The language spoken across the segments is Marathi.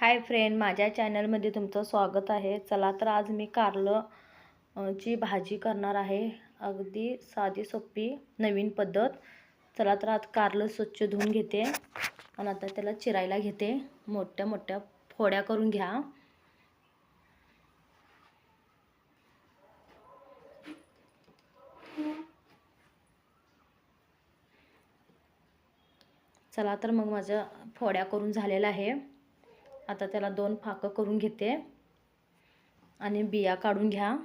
हाय फ्रेंड माझ्या चॅनलमध्ये तुमचं स्वागत आहे. चला तर आज मी कारलं ची भाजी करणार आहे. अगदी साधी सोपी नवीन पद्धत. चला तर आज कारलं स्वच्छ धुवून घेते आणि आता त्याला चिरायला घेते. मोठ्या मोठ्या फोड्या करून घ्या. चला तर मग माझ्या फोड्या करून झालेलं आहे. आता त्याला दोन फाकं करून घेते. आणि बिया काढून घ्या.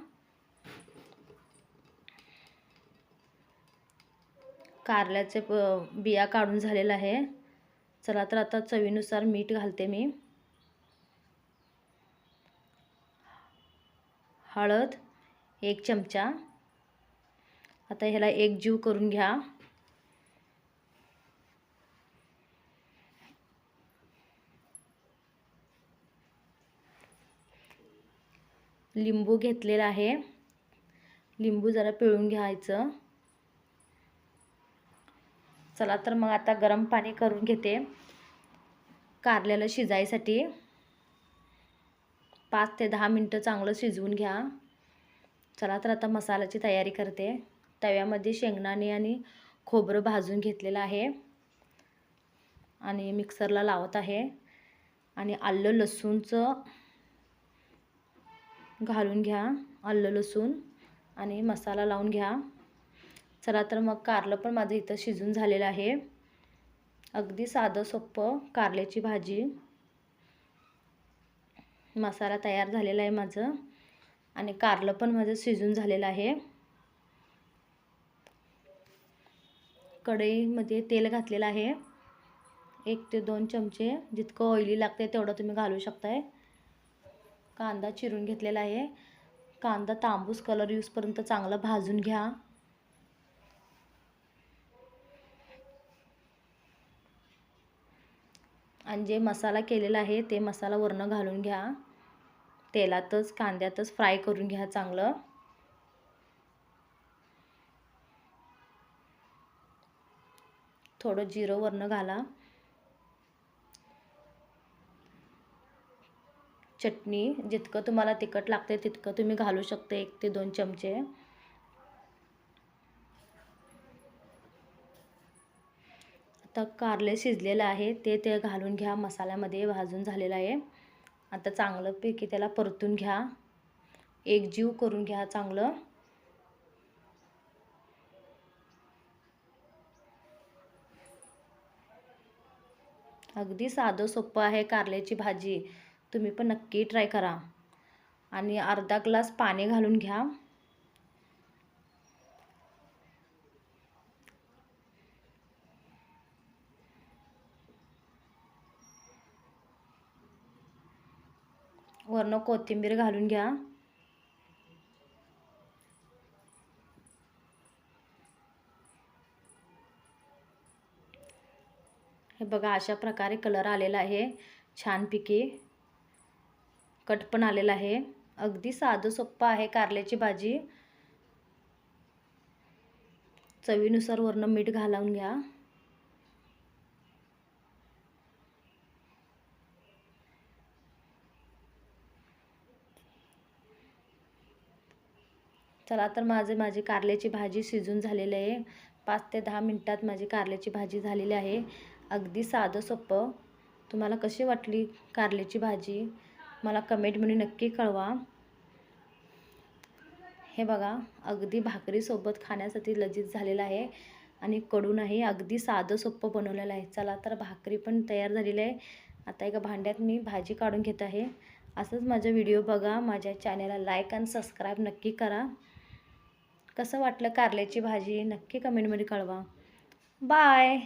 कारल्याचे प बिया काढून झालेलं आहे. चला तर आता चवीनुसार मीठ घालते मी. हळद एक चमचा. आता ह्याला एक जीव करून घ्या. लिंबू घेतलेला आहे. लिंबू जरा पिळून घ्यायचं. चला तर मग आता गरम पाणी करून घेते. कारल्याला शिजायसाठी पाच ते दहा मिनटं चांगलं शिजवून घ्या. चला तर आता मसाल्याची तयारी करते. तव्यामध्ये शेंगदाणे आणि खोबरं भाजून घेतलेलं आहे. आणि मिक्सरला लावत आहे. आणि आलं लसूणचं घालून घ्या आलं लसूण आणि मसाला लावून घ्या. चला तर मग कारलं पण माझं इथं शिजून झालेलं आहे. अगदी साधं सोपं कारल्याची भाजी. मसाला तयार झालेला आहे माझं आणि कारलं पण माझं शिजून झालेलं आहे. कढईमध्ये तेल घातलेलं आहे. एक ते दोन चमचे जितकं ऑइली लागते तेवढं तुम्ही घालू शकताय. कांदा चिरून घेतलेला आहे. कांदा तांबूस कलर यूजपर्यंत चांगला भाजून घ्या. आणि जे मसाला केलेला आहे ते मसाला वरनं घालून घ्या. तेलातच कांद्यातच फ्राय करून घ्या चांगलं. थोडं जिरं वरनं घाला. चटणी जितकं तुम्हाला तिखट लागते तितकं तुम्ही घालू शकता एक ते दोन चमचे. आता कारले शिजलेलं आहे ते ते घालून घ्या मसाल्यामध्ये भाजून झालेलं आहे. आता चांगलंपैकी त्याला परतून घ्या. एक जीव करून घ्या चांगलं. अगदी साधं सोपं आहे कारल्याची भाजी. तुम्ही पण नक्की ट्राय करा. आणि अर्धा ग्लास पाणी घालून घ्या. वरनं कोथिंबीर घालून घ्या. हे बघा अशा प्रकारे कलर आलेला आहे छानपैकी. कट पण आलेला आहे. अगदी साधं सोप्पं आहे कारल्याची भाजी. चवीनुसार वरनं मीठ घालून घ्या. चला तर माझे माझी कारल्याची भाजी शिजून झालेली आहे. पाच ते दहा मिनटात माझी कारल्याची भाजी झालेली आहे. अगदी साधं सोपं तुम्हाला कशी वाटली कारल्याची भाजी? मला कमेंटमध्ये नक्की कळवा. हे बघा अगदी भाकरीसोबत खाण्यासाठी लजीज झालेलं आहे. आणि कडून आहे अगदी साधं सोपं बनवलेलं आहे. चला तर भाकरी पण तयार झालेली आहे. आता एका भांड्यात मी भाजी काढून घेत आहे. असंच माझा व्हिडिओ बघा. माझ्या चॅनलला लाईक आणि सबस्क्राईब नक्की करा. कसं वाटलं कारल्याची भाजी? नक्की कमेंटमध्ये कळवा. बाय